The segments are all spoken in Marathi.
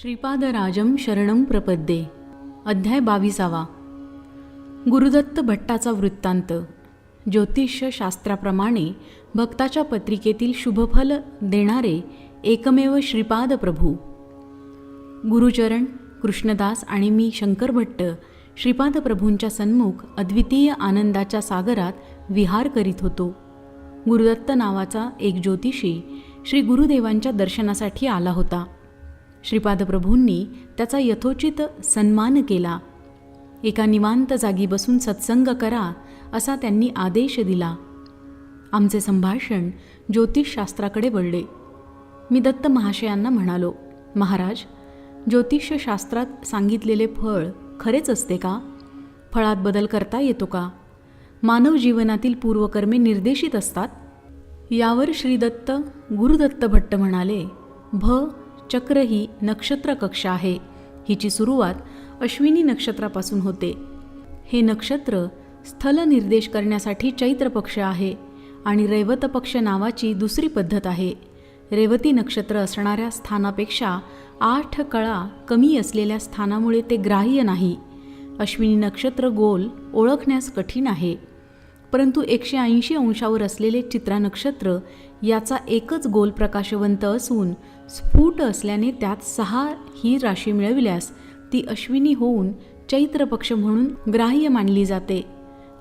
श्रीपादराजम शरणम प्रपद्ये. अध्याय बावीसावा. गुरुदत्त भट्टाचा वृत्तांत. ज्योतिषशास्त्राप्रमाणे भक्ताच्या पत्रिकेतील शुभफल देणारे एकमेव श्रीपाद प्रभू. गुरुचरण कृष्णदास आणि मी शंकर भट्ट श्रीपाद प्रभूंच्या सन्मुख अद्वितीय आनंदाच्या सागरात विहार करीत होतो. गुरुदत्त नावाचा एक ज्योतिषी श्री गुरुदेवांच्या दर्शनासाठी आला होता. श्रीपादप्रभूंनी त्याचा यथोचित सन्मान केला. एका निवांत जागी बसून सत्संग करा असा त्यांनी आदेश दिला. आमचे संभाषण ज्योतिषशास्त्राकडे वळले. मी दत्त महाशयांना म्हणालो महाराज ज्योतिषशास्त्रात सांगितलेले फळ खरेच असते का? फळात बदल करता येतो का? मानव जीवनातील पूर्वकर्मे निर्देशित असतात? यावर श्रीदत्त गुरुदत्त भट्ट म्हणाले भ चक्र ही नक्षत्र कक्षा आहे. हिची सुरुवात अश्विनी नक्षत्रापासून होते. हे नक्षत्र स्थल निर्देश करण्यासाठी चैत्र पक्ष आहे आणि रैवत पक्ष नावाची दुसरी पद्धत आहे. रेवती नक्षत्र असणाऱ्या स्थानापेक्षा आठ कळा कमी असलेल्या स्थानामुळे ते ग्राह्य नाही. अश्विनी नक्षत्र गोल ओळखण्यास कठीण आहे. परंतु एकशे ऐंशी अंशावर असलेले चित्रा नक्षत्र याचा एकच गोल प्रकाशवंत असून स्फुट असल्याने त्यात सहा ही राशी मिळविल्यास ती अश्विनी होऊन चैत्र पक्ष म्हणून ग्राह्य मानली जाते.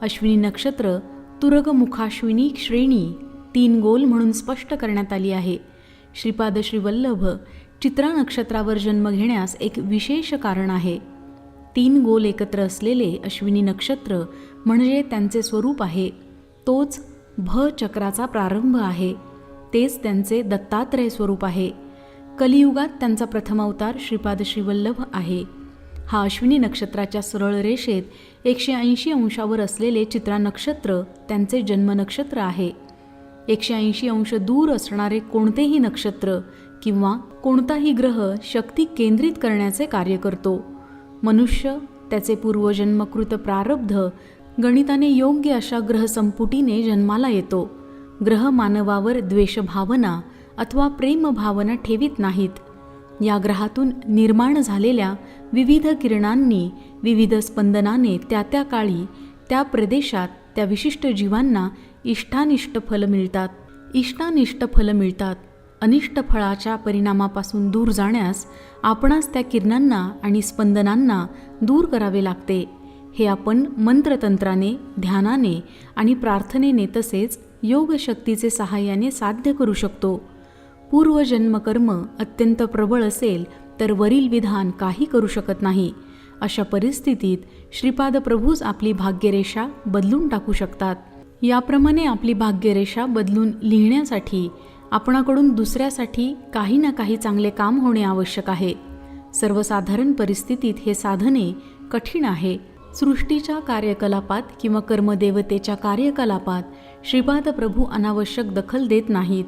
अश्विनी नक्षत्र तुरगमुखाश्विनी श्रेणी तीन गोल म्हणून स्पष्ट करण्यात आली आहे. श्रीपाद श्रीवल्लभ चित्रा नक्षत्रावर जन्म घेण्यास एक विशेष कारण आहे. तीन गोल एकत्र असलेले अश्विनी नक्षत्र म्हणजे त्यांचे स्वरूप आहे. तोच भ चक्राचा प्रारंभ आहे. तेच त्यांचे दत्तात्रय स्वरूप आहे. कलियुगात त्यांचा प्रथम अवतार श्रीपाद श्रीवल्लभ आहे. हा अश्विनी नक्षत्राच्या सरळ रेषेत एकशे ऐंशी अंशावर असलेले चित्रा नक्षत्र त्यांचे जन्म नक्षत्र आहे. एकशे ऐंशी अंश दूर असणारे कोणतेही नक्षत्र किंवा कोणताही ग्रह शक्ती केंद्रित करण्याचे कार्य करतो. मनुष्य त्याचे पूर्वजन्मकृत प्रारब्ध गणिताने योग्य अशा ग्रहसंपुटीने जन्माला येतो. ग्रह मानवावर द्वेषभावना अथवा प्रेमभावना ठेवीत नाहीत. या ग्रहातून निर्माण झालेल्या विविध किरणांनी विविध स्पंदनाने त्या त्या काळी त्या प्रदेशात त्या विशिष्ट जीवांना इष्टानिष्ट फल मिळतात. इष्टानिष्ट फलं मिळतात. अनिष्ट फळाच्या परिणामापासून दूर जाण्यास आपणास त्या किरणांना आणि स्पंदनांना दूर करावे लागते. हे आपण मंत्रतंत्राने ध्यानाने आणि प्रार्थनेने तसेच योगशक्तीचे सहाय्याने साध्य करू शकतो. पूर्वजन्मकर्म अत्यंत प्रबळ असेल तर वरील विधान काही करू शकत नाही. अशा परिस्थितीत श्रीपाद प्रभूच आपली भाग्यरेषा बदलून टाकू शकतात. याप्रमाणे आपली भाग्यरेषा बदलून लिहिण्यासाठी आपणाकडून दुसऱ्यासाठी काही ना काही चांगले काम होणे आवश्यक आहे. सर्वसाधारण परिस्थितीत हे साधने कठीण आहे. सृष्टीच्या कार्यकलापात किंवा कर्मदेवतेच्या कार्यकलापात श्रीपाद प्रभू अनावश्यक दखल देत नाहीत.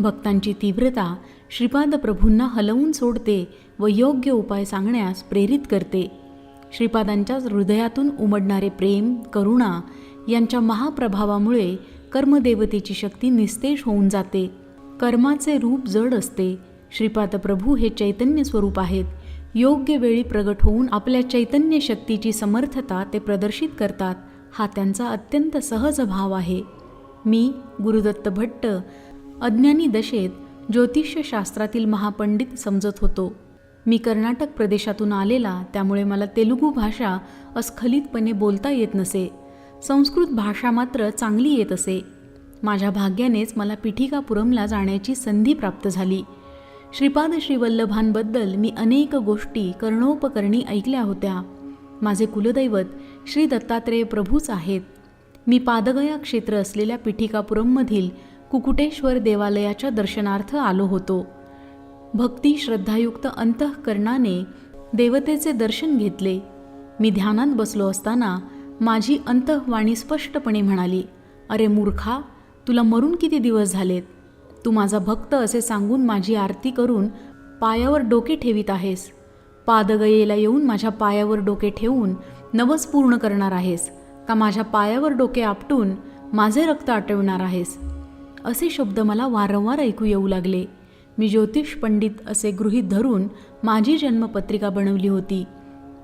भक्तांची तीव्रता श्रीपाद प्रभूंना हलवून सोडते व योग्य उपाय सांगण्यास प्रेरित करते. श्रीपादांच्या हृदयातून उमडणारे प्रेम करुणा यांच्या महाप्रभावामुळे कर्मदेवतेची शक्ती निस्तेज होऊन जाते. कर्माचे रूप जड असते. श्रीपाद प्रभू हे चैतन्य स्वरूप आहेत. योग्य वेळी प्रगट होऊन आपल्या चैतन्य शक्तीची समर्थता ते प्रदर्शित करतात. हा त्यांचा अत्यंत सहज भाव आहे. मी गुरुदत्त भट्ट अज्ञानी दशेत ज्योतिषशास्त्रातील महापंडित समजत होतो. मी कर्नाटक प्रदेशातून आलेला त्यामुळे मला तेलुगू भाषा अस्खलितपणे बोलता येत नसे. संस्कृत भाषा मात्र चांगली येत असे. माझ्या भाग्यानेच मला पिठिकापुरमला जाण्याची संधी प्राप्त झाली. श्रीपाद श्रीवल्लभांबद्दल मी अनेक गोष्टी कर्णोपकरणी ऐकल्या होत्या. माझे कुलदैवत श्री दत्तात्रेय प्रभूच आहेत. मी पादगया क्षेत्र असलेल्या पिठिकापुरममधील कुकुटेश्वर देवालयाच्या दर्शनार्थ आलो होतो. भक्ती श्रद्धायुक्त अंतःकरणाने देवतेचे दर्शन घेतले. मी ध्यानात बसलो असताना माझी अंतःवाणी स्पष्टपणे म्हणाली अरे मूर्खा तुला मरून किती दिवस झालेत? तू माझा भक्त असे सांगून माझी आरती करून पायावर डोके ठेवीत आहेस. पादगयेला येऊन माझ्या पायावर डोके ठेवून नवस पूर्ण करणार आहेस. का माझ्या पायावर डोके आपटून माझे रक्त आटविणार आहेस? असे शब्द मला वारंवार ऐकू येऊ लागले. मी ज्योतिष पंडित असे गृहीत धरून माझी जन्मपत्रिका बनवली होती.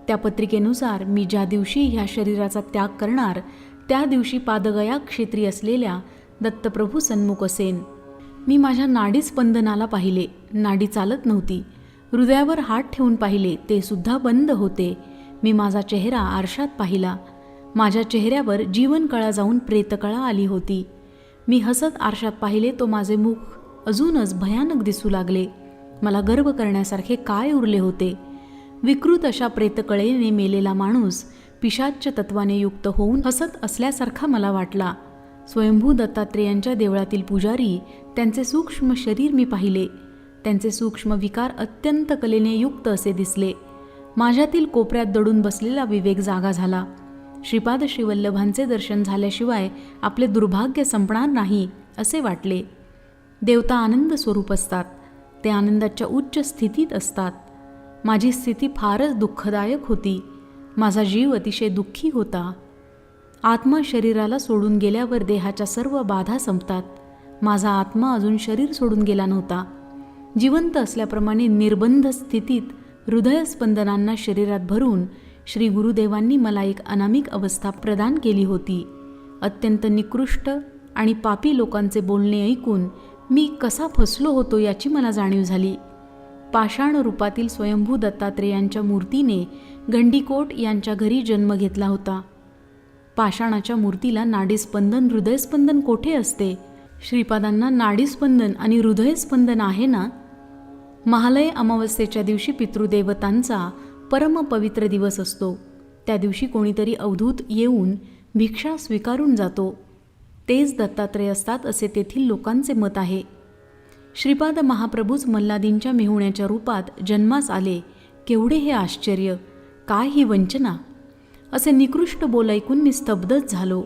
त्या पत्रिकेनुसार मी ज्या दिवशी ह्या शरीराचा त्याग करणार त्या दिवशी पादगया क्षेत्री असलेल्या दत्तप्रभू सन्मुख असेन. मी माझ्या नाडी स्पंदनाला पाहिले. नाडी चालत नव्हती. हृदयावर हात ठेवून पाहिले ते सुद्धा बंद होते. मी माझा चेहरा आरशात पाहिला. माझ्या चेहऱ्यावर जीवनकळा जाऊन प्रेतकळा आली होती. मी हसत आरशात पाहिले तो माझे मुख अजूनच भयानक दिसू लागले. मला गर्व करण्यासारखे काय उरले होते? विकृत अशा प्रेतकळेने मेलेला माणूस पिशाच्य तत्वाने युक्त होऊन हसत असल्यासारखा मला वाटला. स्वयंभू दत्तात्रेयांच्या देवळातील पुजारी त्यांचे सूक्ष्म शरीर मी पाहिले. त्यांचे सूक्ष्म विकार अत्यंत कलेने युक्त असे दिसले. माझ्यातील कोपऱ्यात दडून बसलेला विवेक जागा झाला. श्रीपाद श्रीवल्लभांचे दर्शन झाल्याशिवाय आपले दुर्भाग्य संपणार नाही असे वाटले. देवता आनंद स्वरूप असतात. ते आनंदाच्या उच्च स्थितीत असतात. माझी स्थिती फारच दुःखदायक होती. माझा जीव अतिशय दुःखी होता. आत्मा शरीराला सोडून गेल्यावर देहाच्या सर्व बाधा संपतात. माझा आत्मा अजून शरीर सोडून गेला नव्हता. जिवंत असल्याप्रमाणे निर्बंध स्थितीत हृदयस्पंदनांना शरीरात भरून श्री गुरुदेवांनी मला एक अनामिक अवस्था प्रदान केली होती. अत्यंत निकृष्ट आणि पापी लोकांचे बोलणे ऐकून मी कसा फसलो होतो याची मला जाणीव झाली. पाषाण रूपातील स्वयंभू दत्तात्रेयांच्या मूर्तीने गंडीकोट यांच्या घरी जन्म घेतला होता. पाषाणाच्या मूर्तीला नाडीस्पंदन हृदयस्पंदन कोठे असते? श्रीपादांना नाडीस्पंदन आणि हृदयस्पंदन आहे ना? महालय अमावस्येच्या दिवशी पितृदेवतांचा परमपवित्र दिवस असतो. त्या दिवशी कोणीतरी अवधूत येऊन भिक्षा स्वीकारून जातो. तेच दत्तात्रय असतात असे तेथील लोकांचे मत आहे. श्रीपाद महाप्रभूच मल्लादींच्या मेहुण्याच्या रूपात जन्मास आले. केवढे हे आश्चर्य! काय ही वंचना! असे निकृष्ट बोल ऐकून मी स्तब्धच झालो.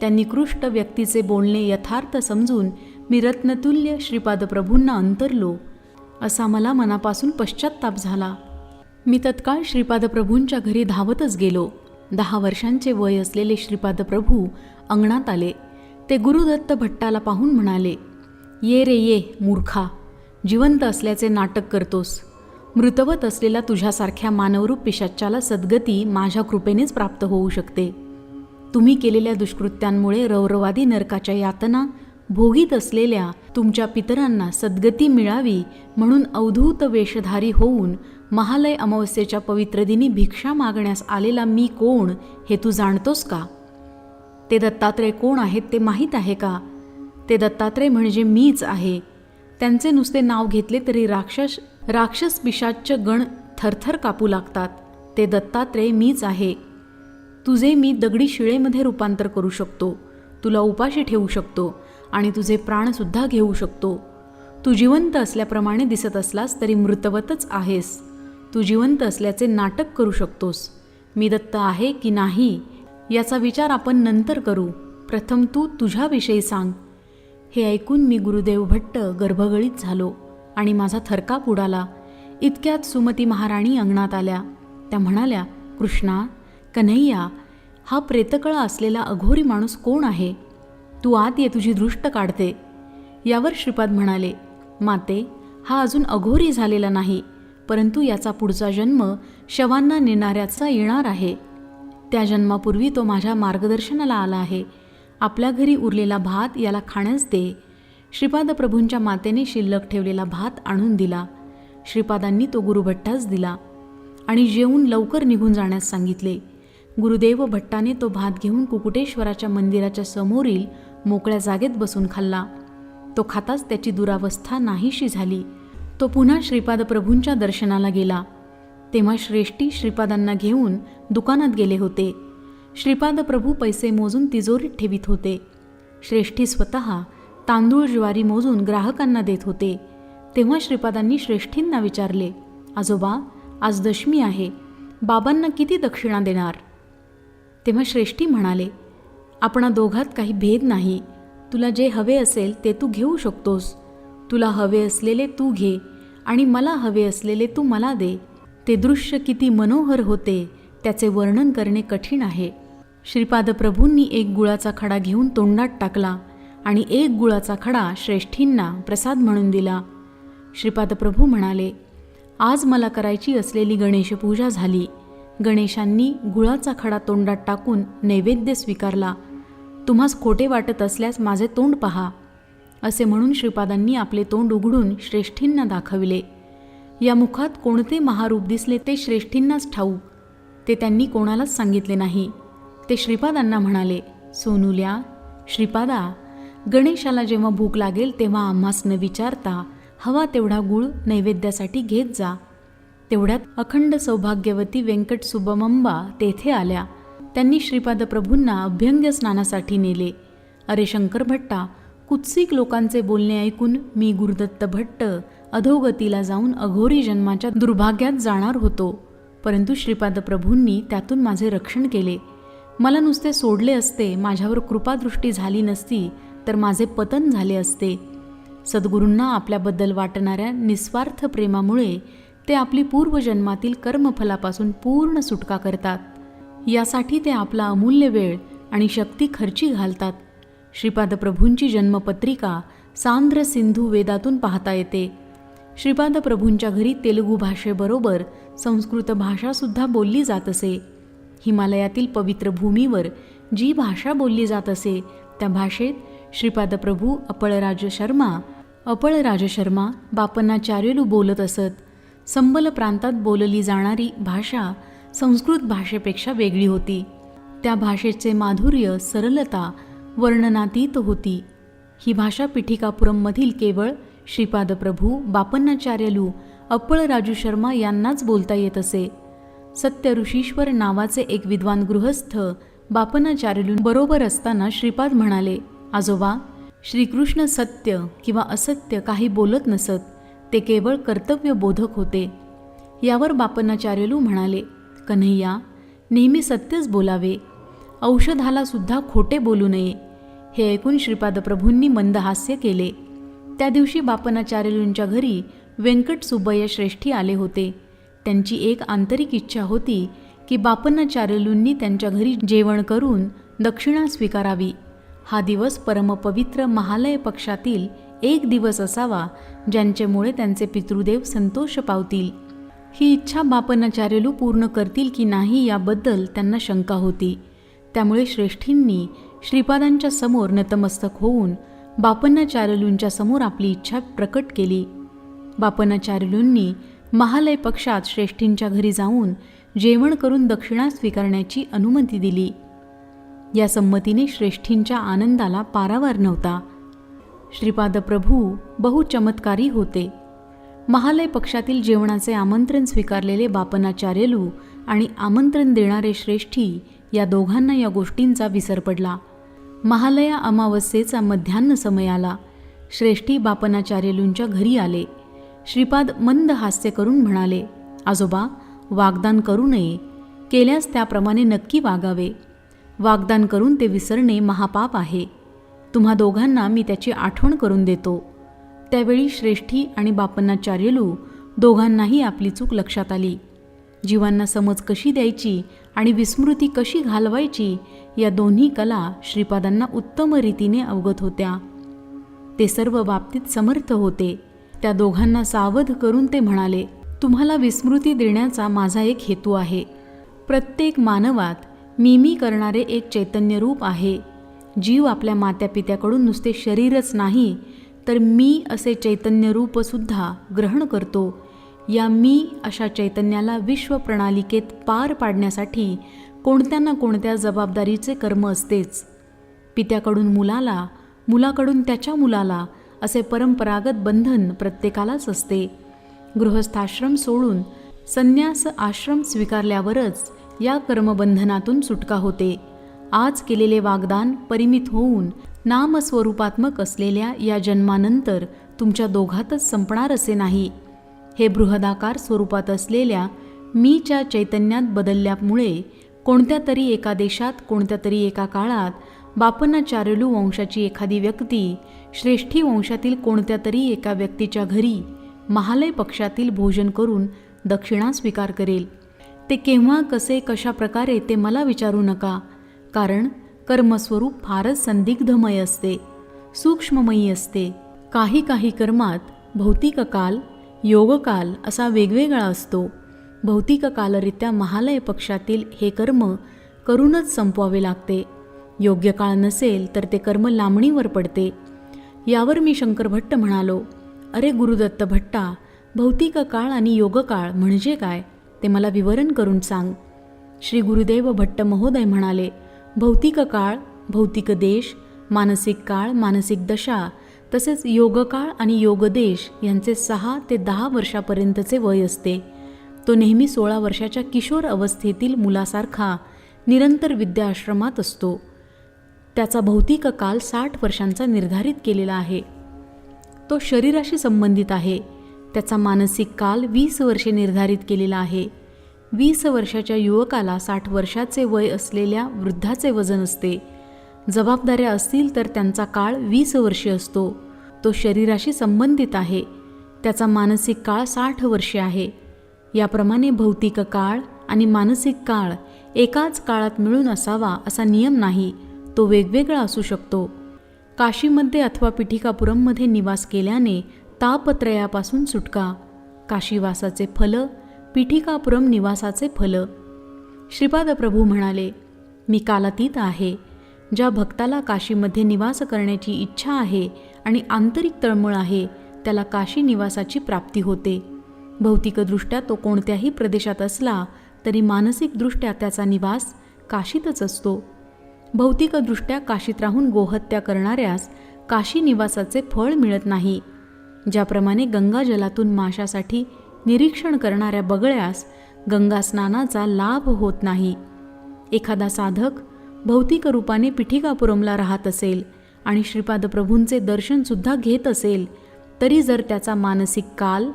त्या निकृष्ट व्यक्तीचे बोलणे यथार्थ समजून मी रत्नतुल्य श्रीपाद प्रभूंना अंतरलो. असा मला मनापासून पश्चात्ताप झाला. मी तत्काळ श्रीपाद प्रभूंच्या घरी धावतच गेलो. दहा वर्षांचे वय असलेले श्रीपाद प्रभू अंगणात आले. ते गुरुदत्त भट्टाला पाहून म्हणाले ये रे ये मूर्खा जिवंत असल्याचे नाटक करतोस. मृतवत असलेला तुझ्यासारख्या मानवरूप पिशाच्याला सद्गती माझ्या कृपेनेच प्राप्त होऊ शकते. तुम्ही केलेल्या दुष्कृत्यांमुळे रौरवादी नरकाच्या यातना भोगीत असलेल्या तुमच्या पितरांना सद्गती मिळावी म्हणून अवधूत वेषधारी होऊन महालय अमावस्येच्या पवित्र दिनी भिक्षा मागण्यास आलेला मी कोण हे तू जाणतोस का? ते दत्तात्रय कोण आहेत ते माहीत आहे का? ते दत्तात्रय म्हणजे मीच आहे. त्यांचे नुसते नाव घेतले तरी राक्षस राक्षस पिशाच्च गण थरथर कापू लागतात. ते दत्तात्रय मीच आहे. तुझे मी दगडी शिळेमध्ये रूपांतर करू शकतो. तुला उपाशी ठेवू शकतो आणि तुझे प्राणसुद्धा घेऊ शकतो. तू जिवंत असल्याप्रमाणे दिसत असलास तरी मृतवतच आहेस. तू जिवंत असल्याचे नाटक करू शकतोस. मी दत्त आहे की नाही याचा विचार आपण नंतर करू. प्रथम तू तुझ्याविषयी सांग. हे ऐकून मी गुरुदेव भट्ट गर्भगळीत झालो आणि माझा थरकाप उडाला. इतक्यात सुमती महाराणी अंगणात आल्या. त्या म्हणाल्या कृष्णा कन्हैया हा प्रेतकळा असलेला अघोरी माणूस कोण आहे? तू आत ये तुझी दृष्ट काढते. यावर श्रीपाद म्हणाले माते हा अजून अघोरी झालेला नाही. परंतु याचा पुढचा जन्म शवांना नेणाऱ्याचा येणार आहे. त्या जन्मापूर्वी तो माझ्या मार्गदर्शनाला आला आहे. आपल्या घरी उरलेला भात याला खाण्यास दे. श्रीपाद प्रभूंच्या मातेने शिल्लक ठेवलेला भात आणून दिला. श्रीपादांनी तो गुरुभट्टास दिला आणि जेवून लवकर निघून जाण्यास सांगितले. गुरुदेव भट्टाने तो भात घेऊन कुकुटेश्वराच्या मंदिराच्या समोरील मोकळ्या जागेत बसून खाल्ला. तो खाताच त्याची दुरावस्था नाहीशी झाली. तो पुन्हा श्रीपाद प्रभूंच्या दर्शनाला गेला. तेव्हा श्रेष्ठी श्रीपादांना घेऊन दुकानात गेले होते. श्रीपाद प्रभू पैसे मोजून तिजोरीत ठेवित होते. श्रेष्ठी स्वतः तांदूळ ज्वारी मोजून ग्राहकांना देत होते. तेव्हा श्रीपादांनी श्रेष्ठींना विचारले आजोबा आज दशमी आहे. बाबांना किती दक्षिणा देणार? तेव्हा श्रेष्ठी म्हणाले आपणा दोघात काही भेद नाही. तुला जे हवे असेल ते तू घेऊ शकतोस. तुला हवे असलेले तू घे. आणि मला हवे असलेले तू मला दे. ते दृश्य किती मनोहर होते त्याचे वर्णन करणे कठीण आहे. श्रीपाद प्रभूंनी एक गुळाचा खडा घेऊन तोंडात टाकला आणि एक गुळाचा खडा श्रेष्ठींना प्रसाद म्हणून दिला. श्रीपाद प्रभू म्हणाले आज मला करायची असलेली गणेशपूजा झाली. गणेशांनी गुळाचा खडा तोंडात टाकून नैवेद्य स्वीकारला. तुम्हास खोटे वाटत असल्यास माझे तोंड पहा. असे म्हणून श्रीपादांनी आपले तोंड उघडून श्रेष्ठींना दाखविले. या मुखात कोणते महारूप दिसले ते श्रेष्ठींनाच ठाऊक. ते त्यांनी कोणालाच सांगितले नाही. ते श्रीपादांना म्हणाले सोनुल्या श्रीपादा गणेशाला जेव्हा भूक लागेल तेव्हा आम्हास न विचारता हवा तेवढा गुळ नैवेद्यासाठी घेत जा. तेवढ्यात अखंड सौभाग्यवती व्यंकट सुबमंबा तेथे आल्या. त्यांनी श्रीपाद प्रभूंना अभ्यंग स्नानासाठी नेले. अरे शंकर भट्टा कुत्सिक लोकांचे बोलणे ऐकून मी गुरुदत्त भट्ट अधोगतीला जाऊन अघोरी जन्माच्या दुर्भाग्यात जाणार होतो. परंतु श्रीपाद प्रभूंनी त्यातून माझे रक्षण केले. मला नुसते सोडले असते माझ्यावर कृपादृष्टी झाली नसती तर माझे पतन झाले असते. सद्गुरूंना आपल्याबद्दल वाटणाऱ्या निस्वार्थ प्रेमामुळे ते आपली पूर्वजन्मातील कर्मफलापासून पूर्ण सुटका करतात. यासाठी ते आपला अमूल्य वेळ आणि शक्ती खर्ची घालतात. श्रीपाद प्रभूंची जन्मपत्रिका सांद्र सिंधू वेदातून पाहता येते. श्रीपाद प्रभूंच्या घरी तेलुगू भाषेबरोबर संस्कृत भाषासुद्धा बोलली जात असे. हिमालयातील पवित्र भूमीवर जी भाषा बोलली जात असे त्या भाषेत श्रीपाद प्रभू अपळराज शर्मा अपळराज शर्मा बापनाचार्यलू बोलत असत. संबल प्रांतात बोलली जाणारी भाषा संस्कृत भाषेपेक्षा वेगळी होती. त्या भाषेचे माधुर्य सरलता वर्णनातीत होती. ही भाषा पिठिकापुरममधील केवळ श्रीपाद प्रभू बापन्नाचार्यलू अप्पळ राजू शर्मा यांनाच बोलता येत असे. सत्य ऋषीश्वर नावाचे एक विद्वान गृहस्थ बापनाचार्यलू बरोबर असताना श्रीपाद म्हणाले आजोबा श्रीकृष्ण सत्य किंवा असत्य काही बोलत नसत ते केवळ कर्तव्य बोधक होते. यावर बापनाचार्यलू म्हणाले कन्हैया नेहमी सत्यच बोलावे. औषधाला सुद्धा खोटे बोलू नये. हे ऐकून श्रीपादप्रभूंनी मंदहास्य मंद हास्य केले. त्या दिवशी बापनाचार्यूंच्या घरी व्यंकट सुब्बय श्रेष्ठी आले होते. त्यांची एक आंतरिक इच्छा होती की बापनाचार्यूंनी त्यांच्या घरी जेवण करून दक्षिणा स्वीकारावी. हा दिवस परमपवित्र महालय पक्षातील एक दिवस असावा ज्यांच्यामुळे त्यांचे पितृदेव संतोष पावतील. ही इच्छा बापनाचार्यलू पूर्ण करतील की नाही याबद्दल त्यांना शंका होती. त्यामुळे श्रेष्ठींनी श्रीपादांच्या समोर नतमस्तक होऊन बापन्नाचार्यलूंच्या समोर आपली इच्छा प्रकट केली. बापनाचार्यलूंनी महालय पक्षात श्रेष्ठींच्या घरी जाऊन जेवण करून दक्षिणा स्वीकारण्याची अनुमती दिली. या संमतीने श्रेष्ठींच्या आनंदाला पारावार नव्हता. श्रीपाद प्रभू बहुचमत्कारी होते. महालय पक्षातील जेवणाचे आमंत्रण स्वीकारलेले बापनाचार्यलू आणि आमंत्रण देणारे श्रेष्ठी या दोघांना या गोष्टींचा विसर पडला. महालया अमावस्येचा मध्यान्ह समय आला. श्रेष्ठी बापनाचार्यलूंच्या घरी आले. श्रीपाद मंद हास्य करून म्हणाले आजोबा वागदान करू नये. केल्यास त्याप्रमाणे नक्की वागावे. वागदान करून ते विसरणे महापाप आहे. तुम्हा दोघांना मी त्याची आठवण करून देतो. त्यावेळी श्रेष्ठी आणि बापनाचार्यलू दोघांनाही आपली चूक लक्षात आली. जीवांना समज कशी द्यायची आणि विस्मृती कशी घालवायची या दोन्ही कला श्रीपादांना उत्तम रीतीने अवगत होत्या. ते सर्व बाबतीत समर्थ होते. त्या दोघांना सावध करून ते म्हणाले तुम्हाला विस्मृती देण्याचा माझा एक हेतू आहे. प्रत्येक मानवात मी मी करणारे एक चैतन्य रूप आहे. जीव आपल्या मात्यापित्याकडून नुसते शरीरच नाही तर मी असे चैतन्य रूपसुद्धा ग्रहण करतो. या मी अशा चैतन्याला विश्व प्रणालिकेत पार पाडण्यासाठी कोणत्या ना कोणत्या जबाबदारीचे कर्म असतेच. पित्याकडून मुलाला मुलाकडून त्याच्या मुलाला असे परंपरागत बंधन प्रत्येकालाच असते. गृहस्थाश्रम सोडून संन्यास आश्रम स्वीकारल्यावरच या कर्मबंधनातून सुटका होते. आज केलेले वागदान परिमित होऊन नामस्वरूपात्मक असलेल्या या जन्मानंतर तुमच्या दोघातच संपणार असे नाही. हे बृहदाकार स्वरूपात असलेल्या मीच्या चैतन्यात बदलल्यामुळे कोणत्या तरी एका देशात कोणत्या तरी एका काळात बापनाचार्यलू वंशाची एखादी व्यक्ती श्रेष्ठी वंशातील कोणत्या तरी एका व्यक्तीच्या घरी महालय पक्षातील भोजन करून दक्षिणा स्वीकार करेल. ते केव्हा कसे कशा प्रकारे ते मला विचारू नका कारण कर्मस्वरूप फारच संदिग्धमय असते सूक्ष्ममयी असते. काही काही कर्मात भौतिक काल योगकाल असा वेगवेगळा असतो. भौतिक कालरित्या महालय पक्षातील हे कर्म करूनच संपवावे लागते. योग्य काळ नसेल तर ते कर्म लांबणीवर पडते. यावर मी शंकर भट्ट म्हणालो अरे गुरुदत्त भट्टा भौतिक काळ आणि योगकाळ म्हणजे काय? ते मला विवरण करून सांग. श्री गुरुदेव भट्ट महोदय म्हणाले भौतिक काळ भौतिक देश मानसिक काळ मानसिक दशा तसेच योगकाळ आणि योगदेश यांचे सहा ते दहा वर्षापर्यंतचे वय असते. तो नेहमी सोळा वर्षाच्या किशोर अवस्थेतील मुलासारखा निरंतर विद्याआश्रमात असतो. त्याचा भौतिक काल साठ वर्षांचा निर्धारित केलेला आहे. तो शरीराशी संबंधित आहे. त्याचा मानसिक काल वीस वर्षे निर्धारित केलेला आहे. वीस वर्षाच्या युवकाला साठ वर्षाचे वय असलेल्या वृद्धाचे वजन असते. जबाबदाऱ्या असतील तर त्यांचा काळ वीस वर्षे असतो. तो शरीराशी संबंधित आहे. त्याचा मानसिक काळ साठ वर्षे आहे. याप्रमाणे भौतिक काळ आणि मानसिक काळ एकाच काळात मिळून असावा असा नियम नाही तो वेगवेगळा असू शकतो. काशीमध्ये अथवा पिठिकापुरममध्ये निवास केल्याने तापत्रयापासून सुटका. काशीवासाचे फल पिठिकापुरम निवासाचे फल. श्रीपाद प्रभू म्हणाले मी कालातीत आहे. ज्या भक्ताला काशीमध्ये निवास करण्याची इच्छा आहे आणि आंतरिक तळमळ आहे त्याला काशी निवासाची प्राप्ती होते. भौतिकदृष्ट्या तो कोणत्याही प्रदेशात असला तरी मानसिकदृष्ट्या त्याचा निवास काशीतच असतो. भौतिकदृष्ट्या काशीत राहून गोहत्या करणाऱ्यास काशी निवासाचे फळ मिळत नाही. ज्याप्रमाणे गंगाजलातून माशासाठी निरीक्षण करणाऱ्या बगळ्यास गंगास्नानाचा लाभ होत नाही. एखादा साधक भौतिक रूपाने पिठिकापुरमला राहत असेल आणि श्रीपादप्रभूंचे दर्शनसुद्धा घेत असेल तरी जर त्याचा मानसिक काल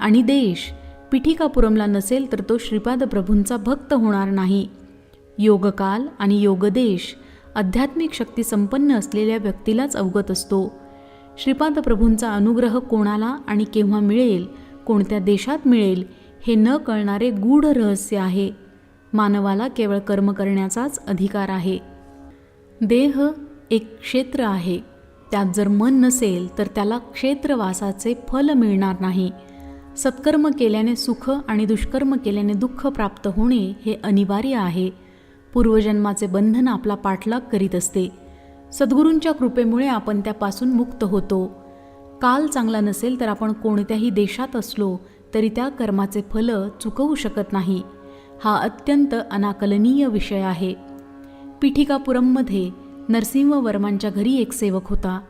आणि देश पिठिकापुरमला नसेल तर तो श्रीपाद प्रभूंचा भक्त होणार नाही. योगकाल आणि योगदेश आध्यात्मिक शक्ती संपन्न असलेल्या व्यक्तीलाच अवगत असतो. श्रीपाद प्रभूंचा अनुग्रह कोणाला आणि केव्हा मिळेल कोणत्या देशात मिळेल हे न कळणारे गूढ रहस्य आहे. मानवाला केवळ कर्म करण्याचाच अधिकार आहे. देह एक क्षेत्र आहे. त्यात जर मन नसेल तर त्याला क्षेत्रवासाचे फल मिळणार नाही. सत्कर्म केल्याने सुख आणि दुष्कर्म केल्याने दुःख प्राप्त होणे हे अनिवार्य आहे. पूर्वजन्माचे बंधन आपला पाठलाग करीत असते. सद्गुरूंच्या कृपेमुळे आपण त्यापासून मुक्त होतो. काल चांगला नसेल तर आपण कोणत्याही देशात असलो तरी त्या कर्माचे फल चुकवू शकत नाही. हा अत्यंत अनाकलनीय विषय आहे. पिठिकापुरममध्ये नरसिंहवर्मांच्या घरी एक सेवक होता.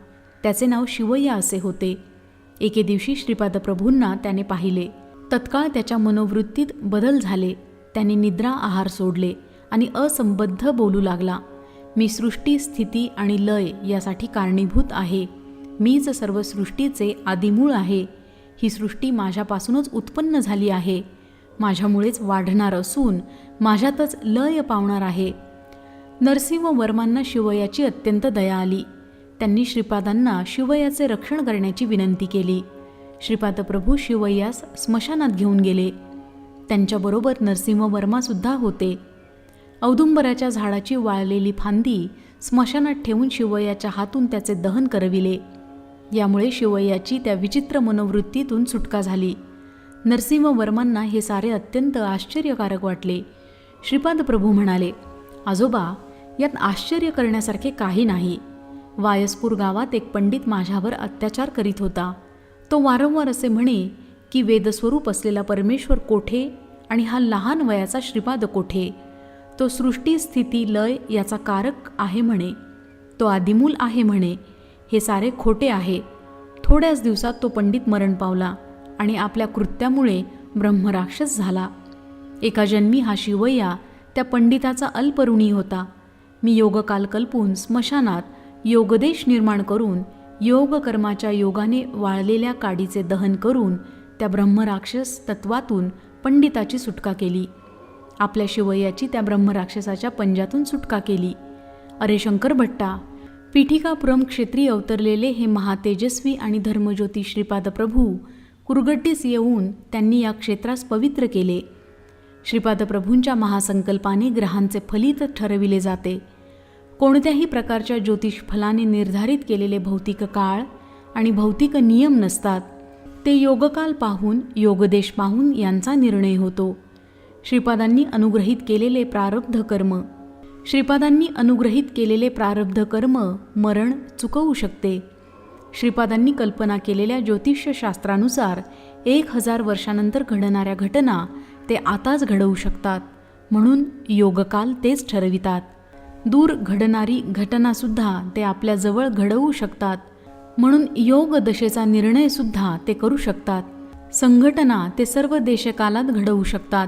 त्याचे नाव शिवय्या असे होते. एके दिवशी श्रीपाद प्रभूंना त्याने पाहिले. तत्काळ त्याच्या मनोवृत्तीत बदल झाले. त्याने निद्रा आहार सोडले आणि असंबद्ध बोलू लागला. मी सृष्टी स्थिती आणि लय यासाठी कारणीभूत आहे. मीच सर्व सृष्टीचे आदिमूळ आहे. ही सृष्टी माझ्यापासूनच उत्पन्न झाली आहे. माझ्यामुळेच वाढणार असून माझ्यातच लय पावणार आहे. नरसिंह वर्मांना शिवयाची अत्यंत दया आली. त्यांनी श्रीपादांना शिवयाचे रक्षण करण्याची विनंती केली. श्रीपाद प्रभू शिवयास स्मशानात घेऊन गेले. त्यांच्याबरोबर नरसिंहवर्मासुद्धा होते. औदुंबराच्या झाडाची वाळलेली फांदी स्मशानात ठेवून शिवयाच्या हातून त्याचे दहन करविले. यामुळे शिवयाची त्या विचित्र मनोवृत्तीतून सुटका झाली. नरसिंहवर्मांना हे सारे अत्यंत आश्चर्यकारक वाटले. श्रीपाद प्रभू म्हणाले आजोबा यात आश्चर्य करण्यासारखे काही नाही. वायसपूर गावात एक पंडित माझ्यावर अत्याचार करीत होता. तो वारंवार असे म्हणे की वेदस्वरूप असलेला परमेश्वर कोठे आणि हा लहान वयाचा श्रीपाद कोठे? तो सृष्टी स्थिती लय याचा कारक आहे म्हणे. तो आदिमूल आहे म्हणे. हे सारे खोटे आहे. थोड्याच दिवसात तो पंडित मरण पावला आणि आपल्या कृत्यामुळे ब्रह्मराक्षस झाला. एका जन्मी हा शिवय्या त्या पंडिताचा अल्पऋणी होता. मी योगकाल कल्पून स्मशानात योगदेश निर्माण करून योग कर्माच्या योगाने वाळलेल्या काडीचे दहन करून त्या ब्रह्मराक्षस तत्वातून पंडिताची सुटका केली. आपल्या शिवयाची त्या ब्रह्मराक्षसाच्या पंजातून सुटका केली. अरे शंकर भट्टा पीठिकापुरम क्षेत्री अवतरलेले हे महातेजस्वी आणि धर्मज्योती श्रीपाद प्रभू कुरगड्डीस येऊन त्यांनी या क्षेत्रास पवित्र केले. श्रीपाद प्रभूंच्या महासंकल्पाने ग्रहांचे फलित ठरविले जाते. कोणत्याही प्रकारच्या ज्योतिष फलाने निर्धारित केलेले भौतिक काळ आणि भौतिक नियम नसतात ते योगकाल पाहून योगदेश पाहून यांचा निर्णय होतो. श्रीपादांनी अनुग्रहित केलेले प्रारब्ध कर्म. श्रीपादांनी अनुग्रहित केलेले प्रारब्ध कर्म मरण चुकवू शकते. श्रीपादांनी कल्पना केलेल्या ज्योतिषशास्त्रानुसार एक हजार वर्षानंतर घडणाऱ्या घटना ते आताच घडवू शकतात म्हणून योगकाल तेच ठरवितात. दूर घडणारी घटनासुद्धा ते आपल्याजवळ घडवू शकतात. म्हणून योग दशेचा निर्णयसुद्धा ते करू शकतात. संघटना ते सर्व देशकालात घडवू शकतात.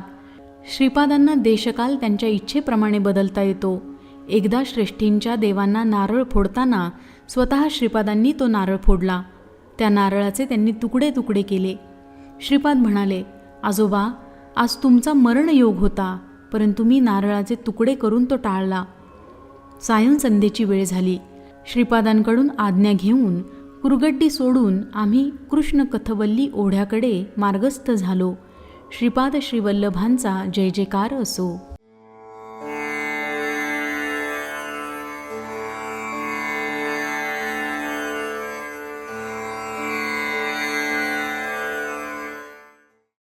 श्रीपादांना देशकाल त्यांच्या इच्छेप्रमाणे बदलता येतो. एकदा श्रेष्ठींच्या देवांना नारळ फोडताना स्वतः श्रीपादांनी तो नारळ फोडला. त्या नारळाचे त्यांनी तुकडे तुकडे केले. श्रीपाद म्हणाले आजोबा आज तुमचा मरण योग होता परंतु मी नारळाचे तुकडे करून तो टाळला. सायं संध्येची वेळ झाली. श्रीपादांकडून आज्ञा घेऊन कुरगड्डी सोडून आम्ही कृष्ण कथवल्ली ओढ्याकडे मार्गस्थ झालो. श्रीपाद श्रीवल्लभांचा जय जयकार असो.